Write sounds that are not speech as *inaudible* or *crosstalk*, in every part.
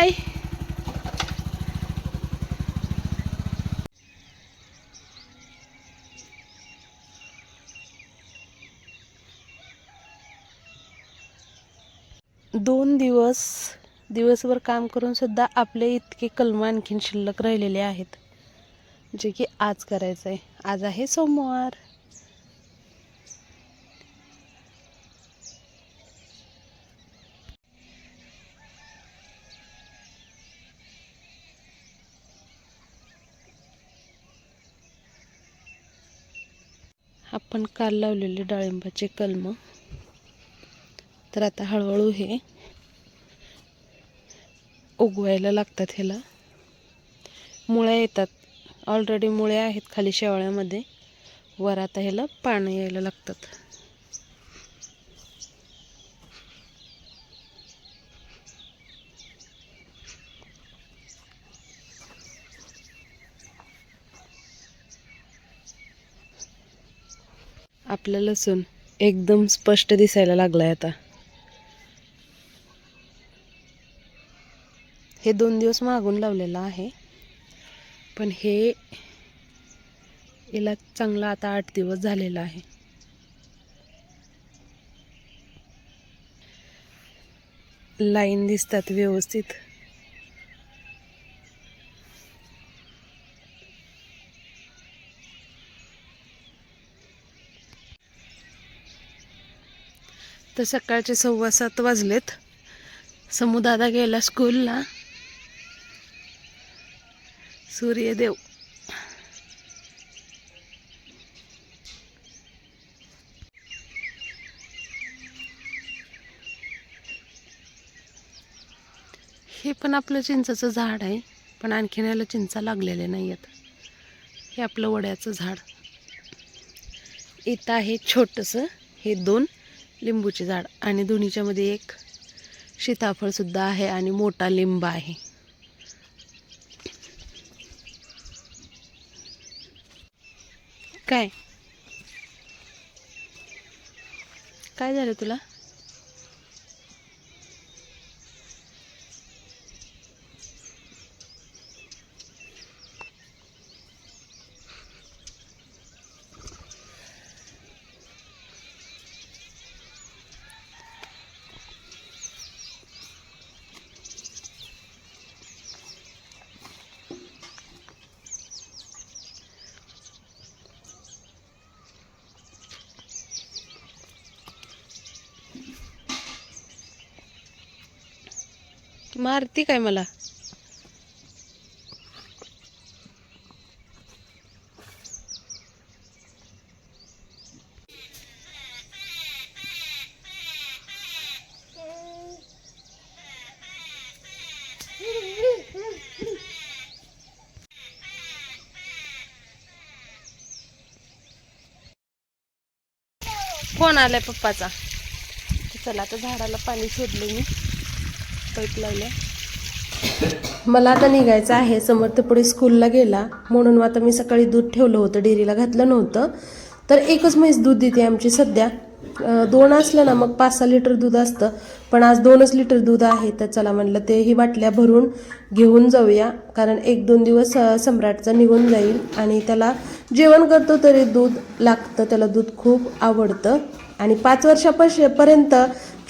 Bye. दोन दिवस दिवसभर काम करून सुद्धा आपले इतके कलम आणखीन शिल्लक राहिलेले आहेत जे की आज करायचं आहे आज आहे सोमवार. आपण काल लावलेले डाळिंबाचे कलम. तर आता हळूहळू हे उगवायला लागतात ह्याला. मुळ्या येतात. ऑलरेडी मुळ्या आहेत खाली शेवाळ्यामध्ये. वर आता ह्याला पानं यायला लागतात. आपलं लसूण एकदम स्पष्ट दिसायला लागलाय आता. हे दोन दिवस मागून लावलेलं आहे. पण हे याला चांगला आता आठ दिवस झालेला आहे. लाईन दिसतात व्यवस्थित. तर सकाळचे सव्वा सात वाजलेत. समुदादा गेला स्कूलला. सूर्यदेव. हे पण आपलं चिंचाचं झाड आहे पण आणखीन याला चिंचा लागलेल्या नाही आहेत हे आपलं वड्याचं झाड. इथं आहे छोटंसं हे दोन. लिंबूचे झाड. आणि दोन्हीच्यामध्ये एक सीताफळसुद्धा आहे आणि मोठा लिंब आहे. काय? काय झालं तुला? मारती काय मला? फोन आलाय पप्पाचा? चला आता झाडाला पाणी सोडले मी. पाईप लावल्या मला आता निघायचं आहे. समर्थ पुढे स्कूलला गेला. म्हणून आता मी सकाळी दूध ठेवलं होतं. डेअरीला घातलं नव्हतं. तर एकच म्हैस दूध देते आमची सध्या. दोन असलं ना मग पाच सहा लिटर दूध असतं. पण आज दोनच लिटर दूध आहे. तर चला म्हणलं तेही बाटल्या भरून घेऊन जाऊया. कारण एक दोन दिवस सम्राटचा निघून जाईल. आणि त्याला जेवण करतो तरी दूध लागतं. त्याला दूध खूप आवडतं. आणि पाच वर्षापर्यंत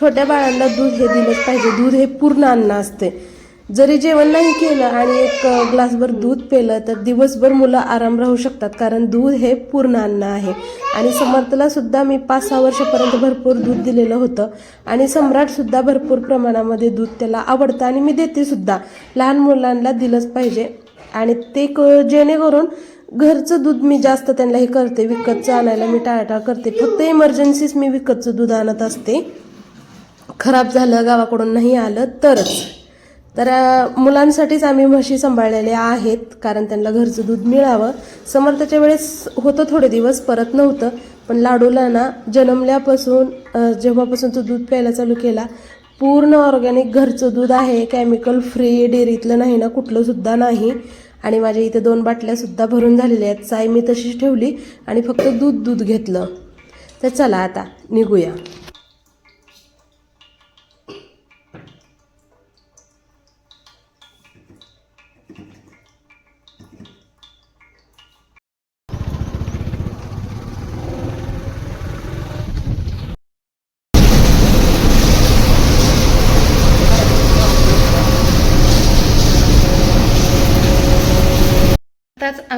छोट्या बाळांना दूध हे दिलंच पाहिजे. दूध हे पूर्ण अन्न असते. जरी जेवण नाही केलं आणि एक ग्लासभर दूध पेलं तर दिवसभर मुलं आराम राहू शकतात. कारण दूध हे पूर्ण अन्न आहे. आणि समर्थला सुद्धा मी पाच सहा वर्षापर्यंत भरपूर दूध दिलेलं होतं. आणि सम्राट सुद्धा भरपूर प्रमाणामध्ये दूध त्याला आवडतं. आणि मी देते सुद्धा. लहान मुलांना दिलंच पाहिजे. आणि ते क जेणेकरून घरचं दूध मी जास्त त्यांना हे करते. विकतचं आणायला मी टाळाटाळ करते. फक्त इमर्जन्सीच मी विकतचं दूध आणत असते. खराब झालं गावाकडून नाही आलं तरच. तर मुलांसाठीच आम्ही म्हशी सांभाळलेल्या आहेत कारण त्यांना घरचं दूध मिळावं. समर्थाच्या वेळेस होतं थोडे दिवस परत नव्हतं. पण लाडूला ना जन्मल्यापासून जेव्हापासून तो दूध प्यायला चालू केला पूर्ण ऑर्गॅनिक घरचं दूध आहे केमिकल फ्री डेअरीतलं नाही ना कुठलंसुद्धा नाही. आणि माझ्या इथे दोन बाटल्यासुद्धा भरून झालेल्या आहेत चाय मी तशीच ठेवली आणि फक्त दूध दूध घेतलं. तर चला आता निघूया.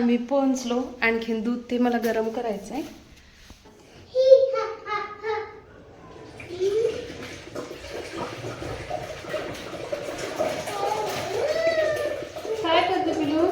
आम्ही पोहोचलो. आणखीन दूध ते मला गरम करायचं आहे काय करते पिलू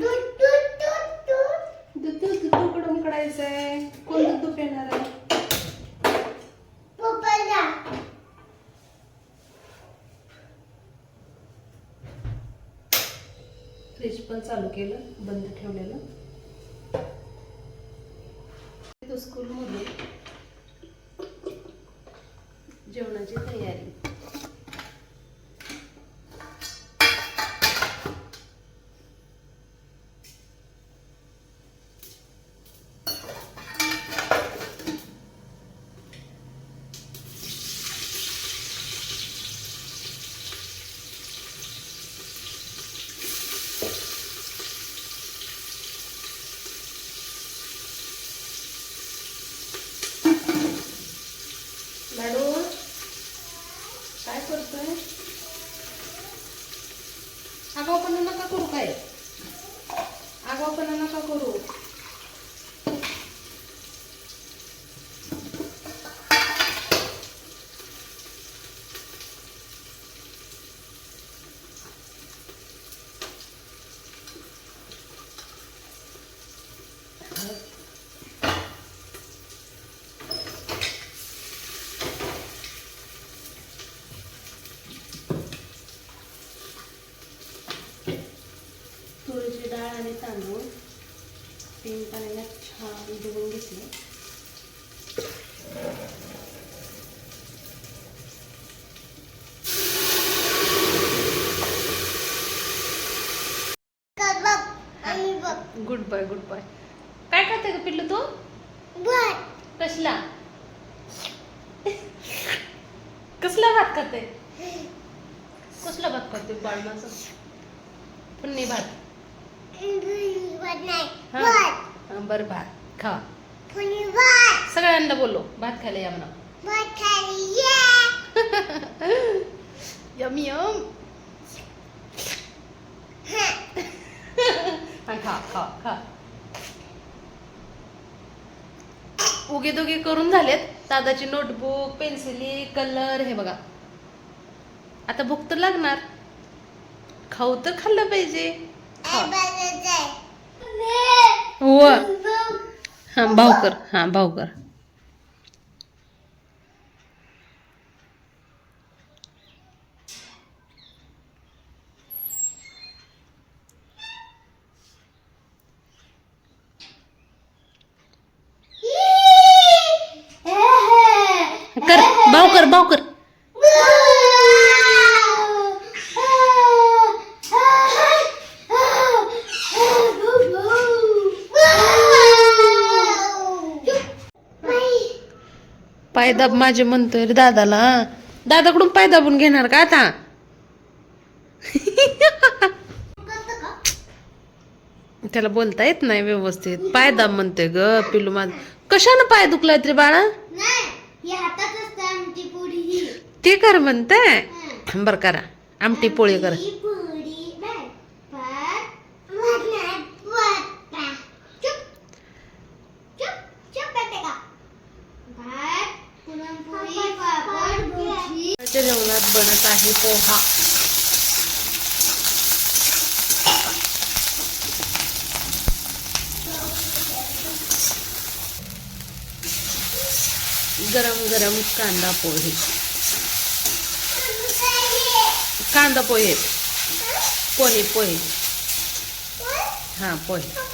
दूध दूध दूध उकडून काढायचंय कोण दूध दूध पिणार आहे फ्रीज पण चालू केलं बंद ठेवलेलं. तो स्कूलमध्ये जेवणाची तयारी. काय? करतोय आगाऊपणा नका करू काय? आगाऊपणा नका करू तुरीची डाळ आणि तांदूळ पाण्याने छान धुवून घेतले गुड बाय गुड बाय. काय खाते का पिल्लू तू? कसला? कसला भात खाते? कसला भात खाते बाळ माझं पुन्नी भात. हा, बरं भात. खा. सगळ्यांना बोललो. भात खायला या म्हणा. *laughs* M M. *laughs* हा, खा खा खा. उगे दोगे करून झालेत. दादाची नोटबुक पेन्सिली कलर हे बघा. आता भूक तर लागणार. खाऊ तर खाल्लं पाहिजे. व हा भाऊकर हा भाऊकर कर. भाऊकर *laughs* भाऊकर पायदाब माझे म्हणतोय रे दादाला. दादाकडून पाय दाबून घेणार का आता? त्याला बोलता येत नाही व्यवस्थित. पाय दाब म्हणतोय ग पिलू माझ. कशानं पाय दुखलाय रे बाळा? ते कर म्हणताय. बर करा. आमटी पोळी कर. पोहा गरम गरम कांदा पोहे. कांदा पोहे. पोहे पोहे. हा पोहे.